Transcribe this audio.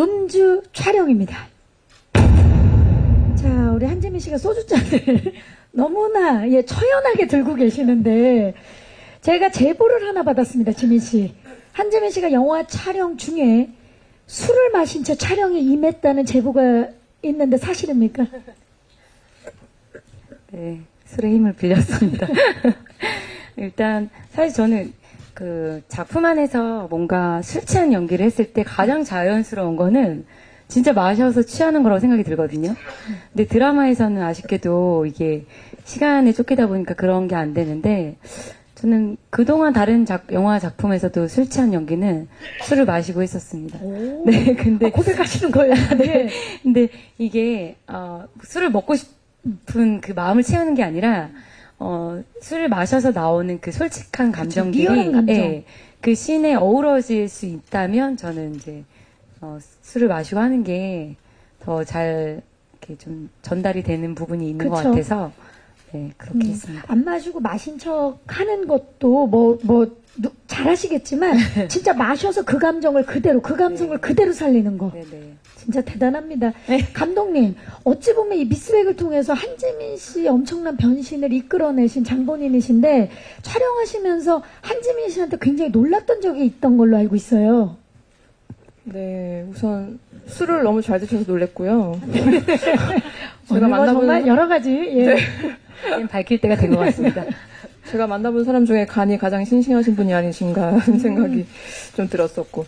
음주 촬영입니다. 자, 우리 한재민 씨가 소주잔을 너무나 예, 처연하게 들고 계시는데 제가 제보를 하나 받았습니다, 지민 씨. 한재민 씨가 영화 촬영 중에 술을 마신 채 촬영에 임했다는 제보가 있는데 사실입니까? 네, 술의 힘을 빌렸습니다. 일단 사실 저는 그 작품 안에서 뭔가 술 취한 연기를 했을 때 가장 자연스러운 거는 진짜 마셔서 취하는 거라고 생각이 들거든요. 근데 드라마에서는 아쉽게도 이게 시간에 쫓기다 보니까 그런 게 안 되는데 저는 그동안 다른 작, 영화 작품에서도 술 취한 연기는 술을 마시고 했었습니다. 네, 근데 아, 고백하시는 거예요. 네. 근데 이게 어, 술을 먹고 싶은 그 마음을 채우는 게 아니라 어, 술을 마셔서 나오는 그 솔직한 감정들이 감정. 예, 그 씬에 어우러질 수 있다면 저는 이제 어, 술을 마시고 하는 게 더 잘 이렇게 좀 전달이 되는 부분이 있는 것 그쵸. 같아서 네 그렇게 음, 했습니다. 안 마시고 마신 척 하는 것도 뭐, 뭐, 누- 잘하시겠지만, 진짜 마셔서 그 감정을 그대로, 그 감성을 그대로 살리는 거. 네 네. 진짜 대단합니다. 감독님, 어찌 보면 이 미스백을 통해서 한지민 씨 엄청난 변신을 이끌어내신 장본인이신데, 촬영하시면서 한지민 씨한테 굉장히 놀랐던 적이 있던 걸로 알고 있어요. 네, 우선 술을 너무 잘 드셔서 놀랬고요. 제가 만나본- 정말 여러 가지, 예. 지금 밝힐 때가 된 것 같습니다. 제가 만나본 사람 중에 간이 가장 싱싱하신 분이 아니신가 하는 생각이 좀 들었었고.